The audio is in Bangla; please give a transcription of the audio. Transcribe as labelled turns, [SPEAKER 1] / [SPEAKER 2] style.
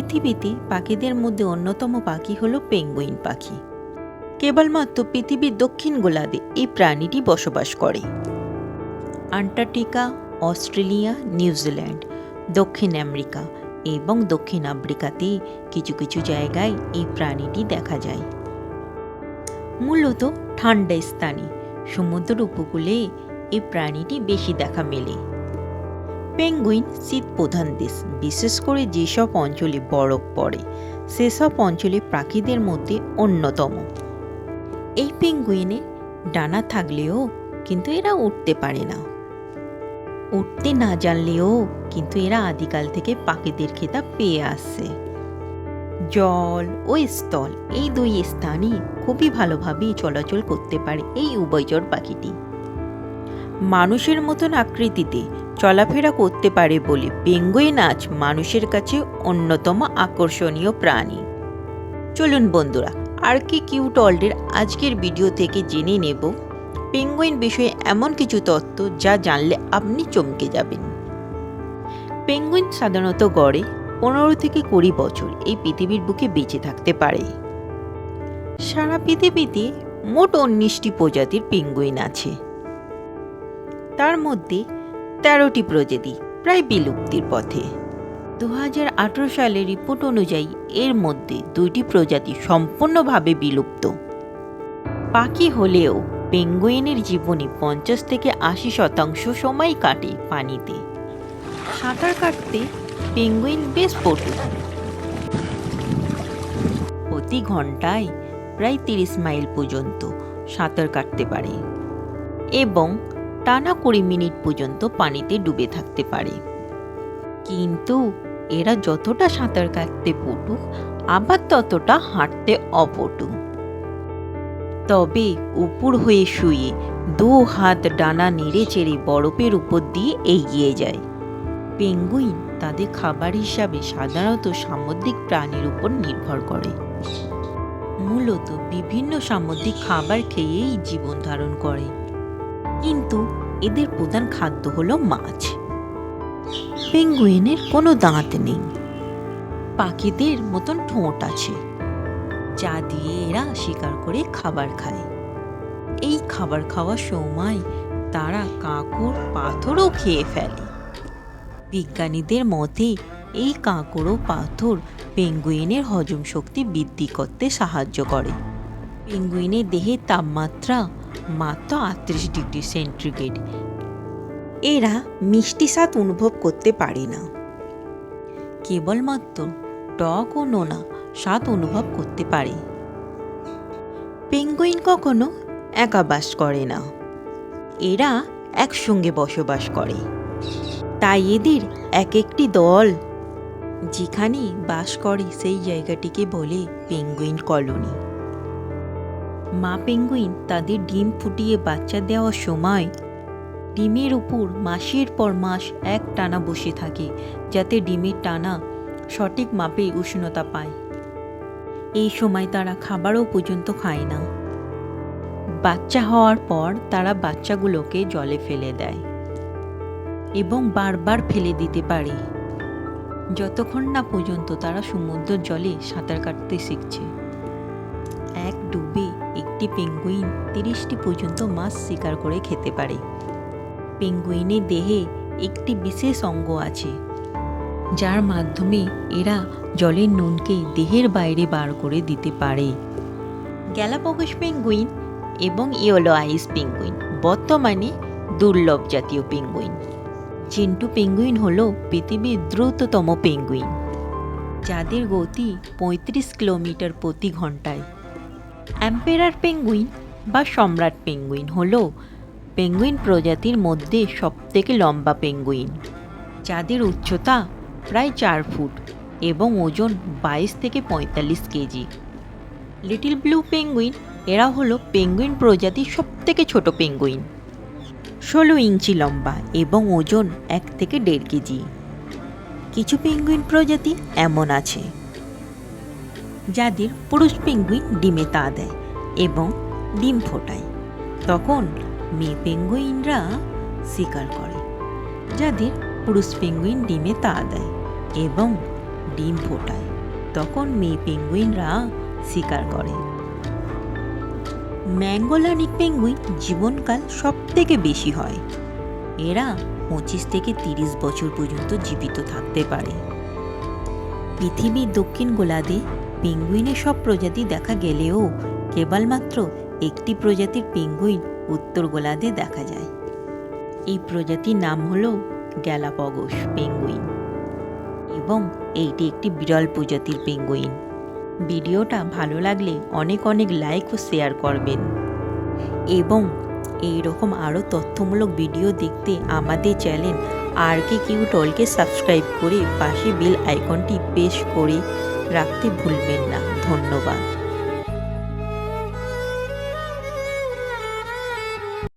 [SPEAKER 1] পৃথিবীতে পাখিদের মধ্যে অন্যতম পাখি হলো পেঙ্গুইন পাখি। কেবলমাত্র পৃথিবীর দক্ষিণ গোলার্ধে এই প্রাণীটি বসবাস করে। আন্টার্কটিকা, অস্ট্রেলিয়া, নিউজিল্যান্ড, দক্ষিণ আমেরিকা এবং দক্ষিণ আফ্রিকাতে কিছু কিছু জায়গায় এই প্রাণীটি দেখা যায়। মূলত ঠান্ডা স্থানে, সমুদ্র উপকূলে এই প্রাণীটি বেশি দেখা মেলে। পেঙ্গুইন শীত প্রধান দেশ। বিশেষ করে যেসব অঞ্চলে বরফ পড়ে, সেসব অঞ্চলে পাখিদের মধ্যে অন্যতম। এই পেঙ্গুইনে ডানা থাকলেও কিন্তু এরা উঠতে পারে না। উঠতে না জানলেও কিন্তু এরা আদিকাল থেকে পাখিদের খেতাব পেয়ে আসছে জল ও স্থল এই দুই স্থানই খুবই ভালোভাবে চলাচল করতে পারে এই উভয়চর পাখিটি। মানুষের মতন আকৃতিতে চলাফেরা করতে পারে বলে পেঙ্গুইন আজ মানুষের কাছে অন্যতম আকর্ষণীয় প্রাণী। চলুন বন্ধুরা, আর কি কিউট ওয়ার্ল্ডের আজকের ভিডিও থেকে জেনে নেব পেঙ্গুইন বিষয়ে এমন কিছু তথ্য যা জানলে আপনি চমকে যাবেন। পেঙ্গুইন সাধারণত গড়ে পনেরো থেকে কুড়ি বছর এই পৃথিবীর বুকে বেঁচে থাকতে পারে। সারা পৃথিবীতে মোট উনিশটি প্রজাতির পেঙ্গুইন আছে। তার মধ্যে তেরোটি প্রজাতি, প্রায় বিলুপ্তির পথে। দু হাজার আঠারো সালের রিপোর্ট অনুযায়ী এর মধ্যে দুইটি প্রজাতি সম্পূর্ণভাবে বিলুপ্ত। পাখি হলেও পেঙ্গুইনের জীবনে পঞ্চাশ থেকে আশি শতাংশ সময় কাটে পানিতে। সাঁতার কাটতে পেঙ্গুইন বেশ পটু প্রতি ঘন্টায় প্রায় তিরিশ মাইল পর্যন্ত সাঁতার কাটতে পারে। এবং টানা কুড়ি মিনিট পর্যন্ত পানিতে ডুবে থাকতে পারে। কিন্তু এরা যতটা সাঁতার কাটতে পটু আবার ততটা হাঁটতে অপটু তবে উপর হয়ে শুয়ে দু হাত ডানা নেড়ে চেড়ে বরফের উপর দিয়ে এগিয়ে যায়। পেঙ্গুইন তাদের খাবার হিসাবে সাধারণত সামুদ্রিক প্রাণীর উপর নির্ভর করে। মূলত বিভিন্ন সামুদ্রিক খাবার খেয়েই জীবন ধারণ করে। কিন্তু এদের প্রধান খাদ্য হলো মাছ। পেঙ্গুইনের কোনো দাঁত নেই। পাখিদের মতন ঠোঁট আছে, যা দিয়ে এরা শিকার করে খাবার খায়। এই খাবার খাওয়ার সময় তারা কাঁকড় পাথরও খেয়ে ফেলে। বিজ্ঞানীদের মতে, এই কাঁকড় ও পাথর পেঙ্গুইনের হজম শক্তি বৃদ্ধি করতে সাহায্য করে। পেঙ্গুইনের দেহের তাপমাত্রা মাত্র আটত্রিশ ডিগ্রি সেন্টিগ্রেড। এরা মিষ্টি স্বাদ অনুভব করতে পারে না। কেবলমাত্র টক ও নোনা স্বাদ অনুভব করতে পারে। পেঙ্গুইন কখনো একা বাস করে না। এরা একসঙ্গে বসবাস করে। তাই এদের এক একটি দল, যেখানে বাস করে সেই জায়গাটিকে বলে পেঙ্গুইন কলোনি। মা পেঙ্গুইন তাদের ডিম ফুটিয়ে বাচ্চা দেওয়ার সময় ডিমের উপর মাসের পর মাস এক টানা বসে থাকে, যাতে ডিমের টানা সঠিক মাপে উষ্ণতা পায়। এই সময় তারা খাবারও পর্যন্ত খায় না। বাচ্চা হওয়ার পর তারা বাচ্চাগুলোকে জলে ফেলে দেয় এবং বারবার ফেলে দিতে পারে। যতক্ষণ না পর্যন্ত তারা সমুদ্র জলে সাঁতার কাটতে শিখছে। এক ডুবে একটি পেঙ্গুইন তিরিশটি পর্যন্ত মাছ শিকার করে খেতে পারে। পেঙ্গুইনের দেহে একটি বিশেষ অঙ্গ আছে, যার মাধ্যমে এরা জলের নুনকে দেহের বাইরে বার করে দিতে পারে। গ্যালাপগস পেঙ্গুইন এবং ইয়োলো আইস পেঙ্গুইন, বর্তমানে দুর্লভ জাতীয় পেঙ্গুইন। চিন্টু পেঙ্গুইন হল পৃথিবীর দ্রুততম পেঙ্গুইন, যাদের গতি পঁয়ত্রিশ কিলোমিটার প্রতি ঘন্টায়। অ্যাম্পেরার পেঙ্গুইন বা সম্রাট পেঙ্গুইন হল পেঙ্গুইন প্রজাতির মধ্যে সবথেকে লম্বা পেঙ্গুইন, যাদের উচ্চতা প্রায় চার ফুট এবং ওজন বাইশ থেকে পঁয়তাল্লিশ কেজি। লিটল ব্লু পেঙ্গুইন এরা হলো পেঙ্গুইন প্রজাতির সবথেকে ছোট পেঙ্গুইন, ষোলো ইঞ্চি লম্বা এবং ওজন এক থেকে দেড় কেজি। কিছু পেঙ্গুইন প্রজাতি এমন আছে। যাদের পুরুষ পেঙ্গুইন ডিমে তা দেয় এবং ডিম ফোটায়। তখন মেয়ে পেঙ্গুইনরা শিকার করে, যাদের পুরুষ পেঙ্গুইন ডিমে তা দেয় এবং ডিম ফোটায়। তখন মেয়ে পেঙ্গুইনরা শিকার করে। ম্যাঙ্গোলানিক পেঙ্গুইন জীবনকাল সব থেকে বেশি হয়। এরা পঁচিশ থেকে তিরিশ বছর পর্যন্ত জীবিত থাকতে পারে। পৃথিবীর দক্ষিণ গোলার্ধে পেঙ্গুইনের সব প্রজাতি দেখা গেলেও কেবলমাত্র একটি প্রজাতির পেঙ্গুইন উত্তর গোলার্ধে দেখা যায়। এই প্রজাতির নাম হল গ্যালাপগোস পেঙ্গুইন এবং এইটি একটি বিরল প্রজাতির পেঙ্গুইন। ভিডিওটা ভালো লাগলে অনেক অনেক লাইক ও শেয়ার করবেন। এবং এই রকম আরও তথ্যমূলক ভিডিও দেখতে আমাদের চ্যানেল আর কে কিউ টলকে সাবস্ক্রাইব করে পাশে বেল আইকনটি প্রেস করে রাখতে ভুলবেন না। ধন্যবাদ।